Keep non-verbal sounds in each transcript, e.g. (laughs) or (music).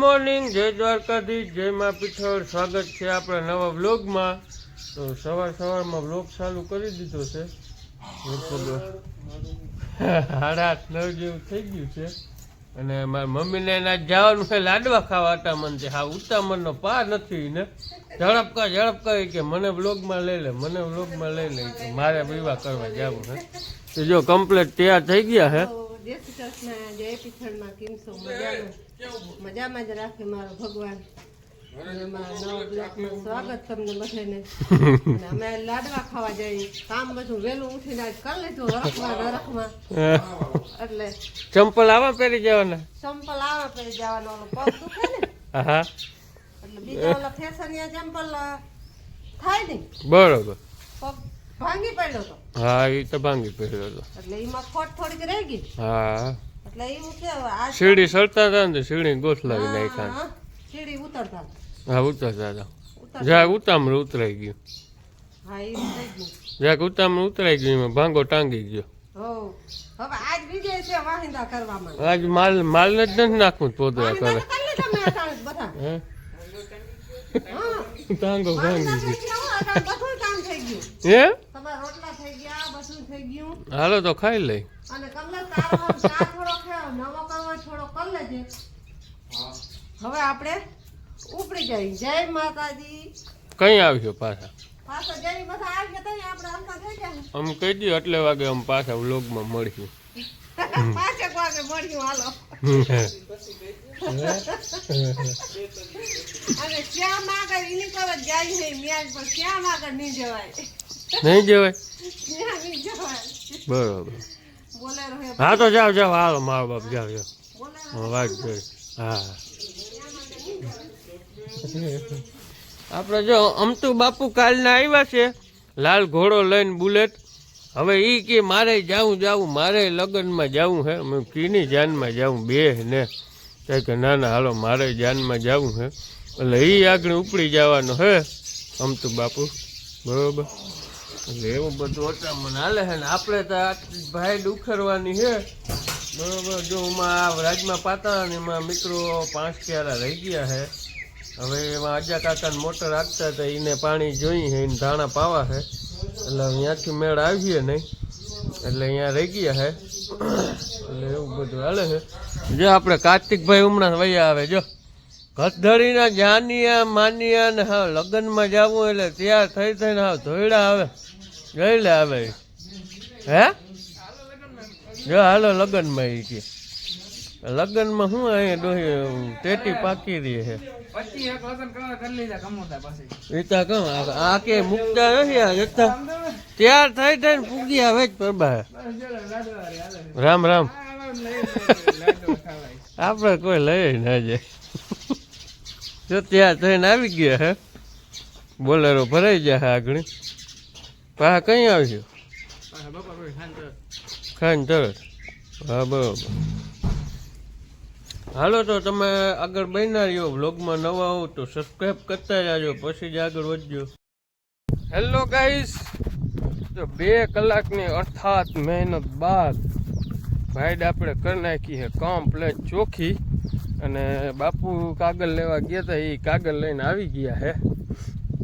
જય દ્વારકાધીશ, જય મા પીઠળ. સ્વાગત છે આપણા નવા વ્લોગમાં. તો સવાર સવારમાં વ્લોગ ચાલુ કરી દીધો છે. સાડા આઠ નવ જેવું થઈ ગયું છે. અને મારી મમ્મીને એના જવાનું છે લાડવા ખાવા અટામણ છે હા ઉતામણનો પાર નથી ને. ઝડપકા ઝડપકા કે મને વ્લોગમાં લઈ લે, મને વ્લોગમાં લઈ લે. મારે વિવાહ કરવા જવું છે. તો જો કમ્પ્લેટ તૈયાર થઈ ગયા તો જય શ્રી કૃષ્ણ જય પિથળમાં કેમ છો? મજામાં? મજામાં જ રાખે મારો ભગવાન. સ્વાગત તમને બધાને. અમે લાડવા ખાવા જઈએ. કામ બધું વહેલું ઉઠીને આજ કરી લીધું હરખમાં નરખમાં. એટલે ચંપલ આવા પહેરી જવાના? ચંપલ આવે પહેરી જવાનો ઓલો પગ દુખે ને? હા એટલે બીજા ઓલા ફેશનિયા ચંપલ થાય નહીં. બરોબર. પગ ભાંગી પડ્યો તો. હા એ તો ભાંગી પડ્યો તો એટલે એમાં ખોટ થોડીક રહી ગઈ. હા. એટલે એવું કે આ સીડી સડતા હતા ને સીડી ગોઠલાવી નાખ્યા. હા, સીડી ઉતરતા હા ઉતરતા હતા. જ્યાં ઉતામળ ઉતરાઈ ગયું. હા એ થઈ ગયું. જ્યાં ઉતરાઈ ગયું એમાં ભાંગો ટાંગી ગયો. હવે આજ વિજય છે વાહિંદા કરવામાં. આજ માલ માલને જ નથી નાખવું પોદરા કરે. બધા? ટાંગો ભાંગી ગયો. ગયા. હો, તમારા રોટલા થઈ ગયા બધું થઈ ગયું. હાલો તો ખાઈ લઈ. અને કમલે તારો ચા થોડો ખાયો નવો કરવો થોડો કરી લેજે. હવે આપણે ઉપડી જઈ જય માતાજી. કઈ આવ્યો પાછા? આમ કહી દો એટલે વાગે આમ પાછા વ્લોગમાં મળ્યું (laughs) પાંચેક વાગે મળ્યું હાલો. (laughs) અને શ્યામ આગળ એની પર જાય નહીં મ્યાજ પર શ્યામ આગળ નહીં જવાય. નહીં જવાય? બરોબર. હા તો જાઓ જાઓ હાલો મારો બાપ જાઓ જાઓ. વાત જોઈ હા. આપણે જો અમતુ બાપુ કાલના આવ્યા છે લાલ ઘોડો લઈને બુલેટ. હવે એ કે મારે જાવું જાવું મારે લગ્નમાં જાવું હે. હું કીની જાનમાં જાવું બે ને. કે ના ના હાલો મારે જાનમાં જાવું હે. એટલે એ આગળ ઉપડી જવાનો હે અમતુ બાપુ. બરોબર? એવું બધું અટામણ હાલે છે ને, આપણે તો ભાઈ ઉખેરવાની છે. બરોબર, જો એમાં આ રાજમાં પાતા ને એમાં મિત્રો પાંચ ક્યારા રહી ગયા છે. હવે એમાં અજા કાકાને મોટર રાખતા હતા એને પાણી જોઈ છે એને ધાણા પાવા છે. એટલે અહીંયાથી મેળ આવીએ નહીં. એટલે અહીંયા રહી ગયા છે. એટલે એવું બધું હાલે છે. જો આપણે કાર્તિકભાઈ હમણાં વૈયા આવે, જો. ઘસધડીના જાનિયા, માનિયા ને હા, લગ્નમાં જવું એટલે તૈયાર થઈ થઈને હા, ધોયડા આવે. જઈ લે ઈ. હે? જો હાલો લગ્નમાં એ કે. લગ્નમાં શું અહીંયા ડોહી ટેટી પાકી રહી છે એ તો કહું આ- કે મુકતા નથી તૈયાર થઈ થઈને પૂગી આવે જ પ્રભા રામ રામ. આપણે કોઈ લઈ ના જાય. જો ત્યાં થઈને આવી ગયા હે. બોલેરો ભરાઈ જાય આગળ. પાછા કઈ આવજો ખાઈને તરત. હા બરોબર. હાલો તો તમે આગળ બન્યા રહ્યો વ્લોગમાં નવા હો તો સબસ્ક્રાઈબ કરતા જાજો પછી જ આગળ વધજો. હેલો ગાઈસ તો બે કલાકની અર્થાત મહેનત બાદ ભાઈડ આપણે કરી નાખી છે કમ્પ્લેટ ચોખ્ખી અને બાપુ કાગળ લેવા ગયા હતા એ કાગળ લઈને આવી ગયા છે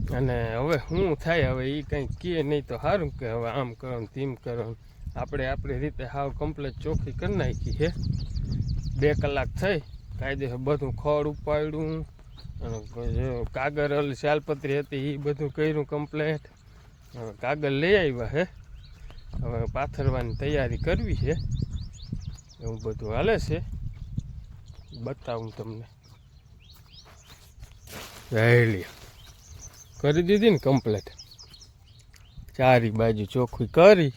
અને હવે શું થાય હવે એ કંઈ કહે નહીં તો સારું કે હવે આમ કરો ને તેમ કરો. આપણે આપણી રીતે હાવ કમ્પ્લેટ ચોખ્ખી કરી નાખી છે બે કલાક થઈ, કાયદેસર બધું ખડ ઉપાડ્યું, અને કાગર શાલપત્રી હતી એ બધું કર્યું કમ્પ્લેટ કાગળ લઈ આવ્યા હે. હવે પાથરવાની તૈયારી કરવી છે એવું બધું હાલે છે. બતાવું તમને. રહેલી કરી દીધી ને કમ્પ્લેટ ચારી બાજુ ચોખ્ખી કરી.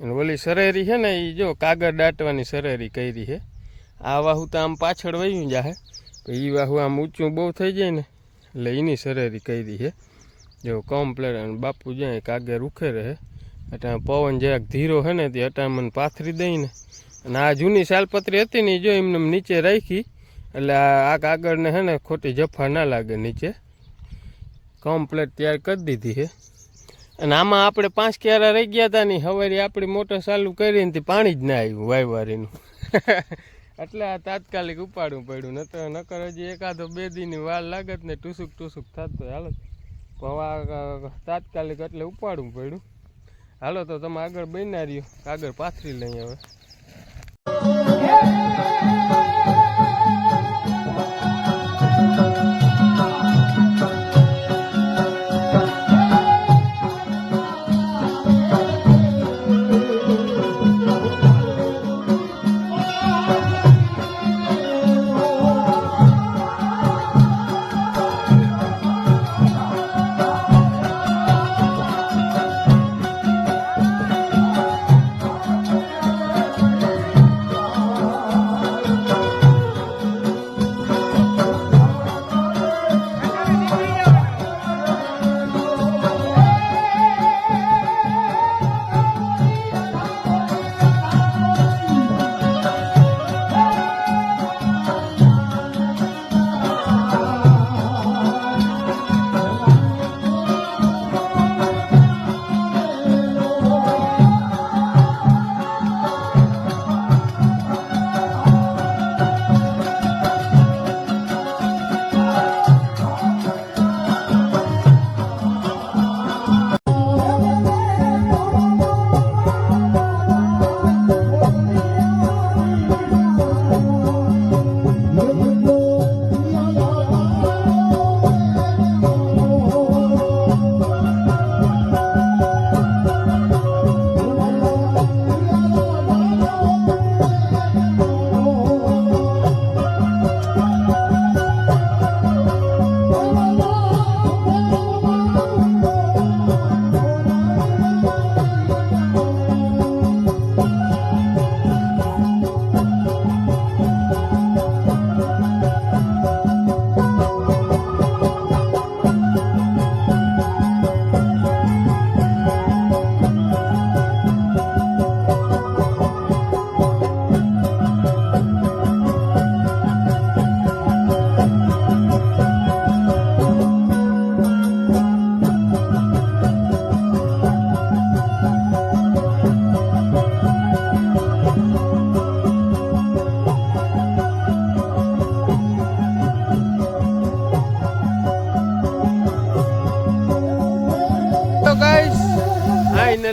અને ઓલી સરેરી છે ને એ જો કાગળ દાટવાની સરેરી કરી છે. આ વાહુ તો આમ પાછળ વયું જાહે. એ વાહુ આમ ઊંચું બહુ થઈ જાય ને, એટલે એની સરેરી કરી છે. જો કમ્પ્લેટ અને બાપુ જાય કાગળ ઉખે રહે એટલે પવન જરાક ધીરો છે ને, તે અટામણ પાથરી દઈને. અને આ જૂની શાલપત્રી હતી ને જો એમને એમ નીચે રાખી, એટલે આ આ કાગળને છે ને, ખોટી જફા ના લાગે નીચે. કમ્પ્લેટ તૈયાર કરી દીધી છે. અને આમાં આપણે પાંચ ક્યારા રહી ગયા હતા ને હવારી આપણી મોટર ચાલુ કરીને તે પાણી જ ના આવ્યું વાયવારીનું. (laughs) એટલે આ તાત્કાલિક ઉપાડવું પડ્યું. નતો નકર હજી એકાદો બે દીની વાર લાગત ને ટૂસુક ટૂસુક થતો હાલો. હવા તાત્કાલિક એટલે ઉપાડવું પડ્યું. હાલો તો તમે આગળ બન્યા રહ્યો. આગળ પાથરી લઈએ હવે.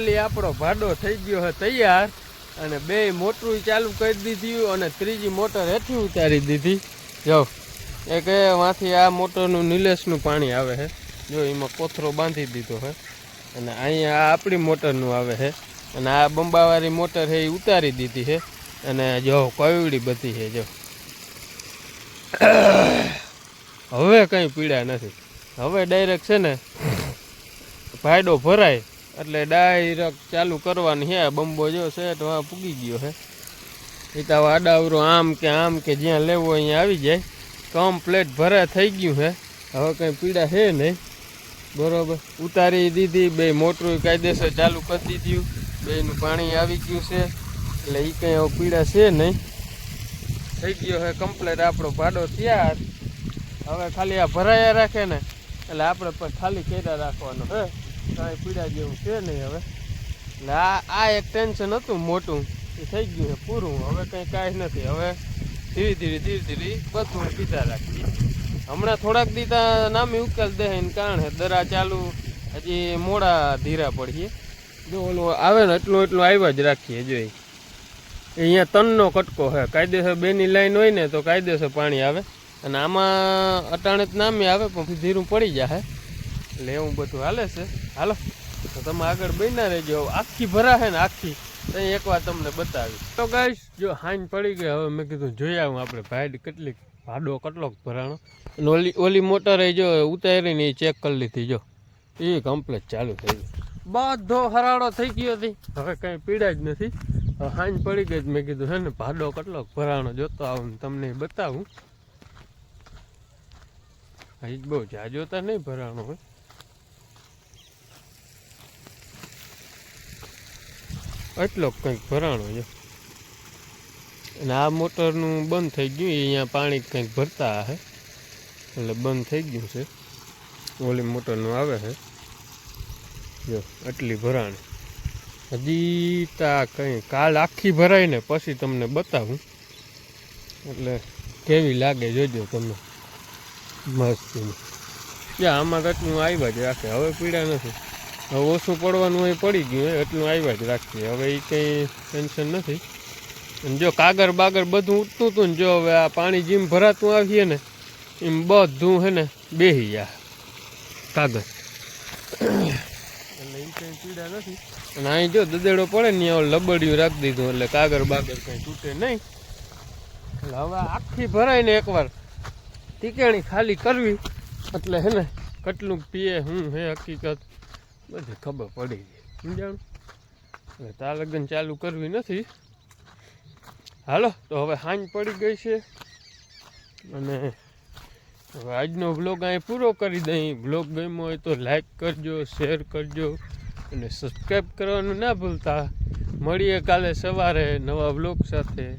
ફાઇનલી આપણો ભાડો થઈ ગયો છે તૈયાર અને બે મોટરું ચાલુ કરી દીધી અને ત્રીજી મોટર હેઠી ઉતારી દીધી. જો, એક માંથી આ મોટરનું નિલેશનું પાણી આવે છે જો, એમાં કોથરો બાંધી દીધો છે અને અહીંયા આ આપણી મોટરનું આવે છે અને આ બંબાવાળી મોટર છે એ ઉતારી દીધી છે અને જો કોયડી બધી છે જો. હવે કંઈ પીડા નથી. હવે ડાયરેક્ટ છે ને ભાયડો ભરાય. એટલે ડાયરેક્ટ ચાલુ કરવાની છે બંબો જો છે તો આ પૂગી ગયો છે એ તો આડાવરો આમ કે આમ કે જ્યાં લેવો અહીંયા આવી જાય. કમ્પ્લેટ ભરે થઈ ગયું છે હવે કંઈ પીડા છે નહીં. બરોબર. ઉતારી દીધી, બે મોટરું કાયદેસર ચાલુ કરી દીધું. બેનું પાણી આવી ગયું છે. એટલે એ કંઈ હવે પીડા છે નહીં. થઈ ગયો છે કમ્પ્લેટ આપણો ભાડો થયા. હવે ખાલી આ ભરાયા રાખે ને. એટલે આપણે પણ ખાલી કર્યા રાખવાનો હે. કાંઈ પીડા જેવું છે નહીં હવે. એટલે આ આ એક ટેન્શન હતું મોટું, એ થઈ ગયું છે પૂરું. હવે કંઈ કાંઈ નથી. હવે ધીરે ધીરે ધીરે ધીરે બધું પીતા રાખીએ. હમણાં થોડાક દીધા નામી ઉકેલ દે એને કારણે દરા ચાલુ, હજી મોડા ધીરા પડીએ. જો ઓલું આવે ને એટલું એટલું આવ્યા જ રાખીએ જોઈ એ. અહીંયા તનનો કટકો છે. કાયદેસર બેની લાઈન હોય ને તો કાયદેસર પાણી આવે. અને આમાં અટાણે જ નામી આવે, પણ ધીરું પડી જાય એવું બધું હાલે છે. હાલો, તો તમે આગળ બન્યા રહેજો. આખી ભરાશે ને, આખી. ત્યાં એકવાર તમને બતાવી તો ગાઈશ જો હાઈન પડી ગઈ, હવે મેં કીધું જોઈ આવું આપણે ભાઈ કેટલીક ભાડો કેટલોક ભરાણો. અને ઓલી ઓલી મોટર જો ઉતારીને એ ચેક કરી લીધી, જો. એ કમ્પ્લેટ ચાલુ થઈ ગયું. બધો હરાડો થઈ ગયો હતી હવે કંઈ પીડા જ નથી. હાંજ પડી ગઈ મેં કીધું હે ને, ભાડો કેટલોક ભરાણો જોતો આવું તમને બતાવું. હજી બહુ જાજો તો નહીં ભરાણો હોય. એટલો કંઈક ભરાણો છે. અને આ મોટરનું બંધ થઈ ગયું અહીંયા પાણી કંઈક ભરતા હે. એટલે બંધ થઈ ગયું છે. ઓલી મોટરનું આવે છે જો, આટલી ભરાણ. હજી તા કંઈ કાલ આખી ભરાય ને પછી તમને બતાવું. એટલે કેવી લાગે જોજો તમે મસ્ત ત્યાં આમાં કેટલું આવ્યા જ રાખે. હવે પીડા નથી. ઓછું પડવાનું હોય પડી ગયું હોય એટલું આવ્યા જ રાખીએ. હવે એ કંઈ ટેન્શન નથી. અને જો કાગર બાગર બધું ઉઠતું હતું ને જો હવે આ પાણી જેમ ભરાતું આવીએ ને એમ બધું હે ને બેહી ગયા કાગર એટલે એ કંઈ પીડા નથી. અને અહીં જો દદેડો પડે ને ત્યાં લબડિયું રાખી દીધું એટલે કાગર બાગર કંઈ તૂટે નહીં. એટલે હવે આખી ભરાય ને એકવાર ટીકેણી ખાલી કરવી. એટલે હે ને કેટલું પીએ હું હે હકીકત. બધી ખબર પડી ગઈ. સમજાણું? એટલે તા લગ્ન ચાલુ કરવી નથી. હાલો, તો હવે હાંજ પડી ગઈ છે. અને હવે આજનો બ્લોગ અહીં પૂરો કરી દઈ બ્લોગ ગમ્યો હોય તો લાઈક કરજો શેર કરજો અને સબસ્ક્રાઈબ કરવાનું ના ભૂલતા. મળીએ કાલે સવારે નવા બ્લોગ સાથે.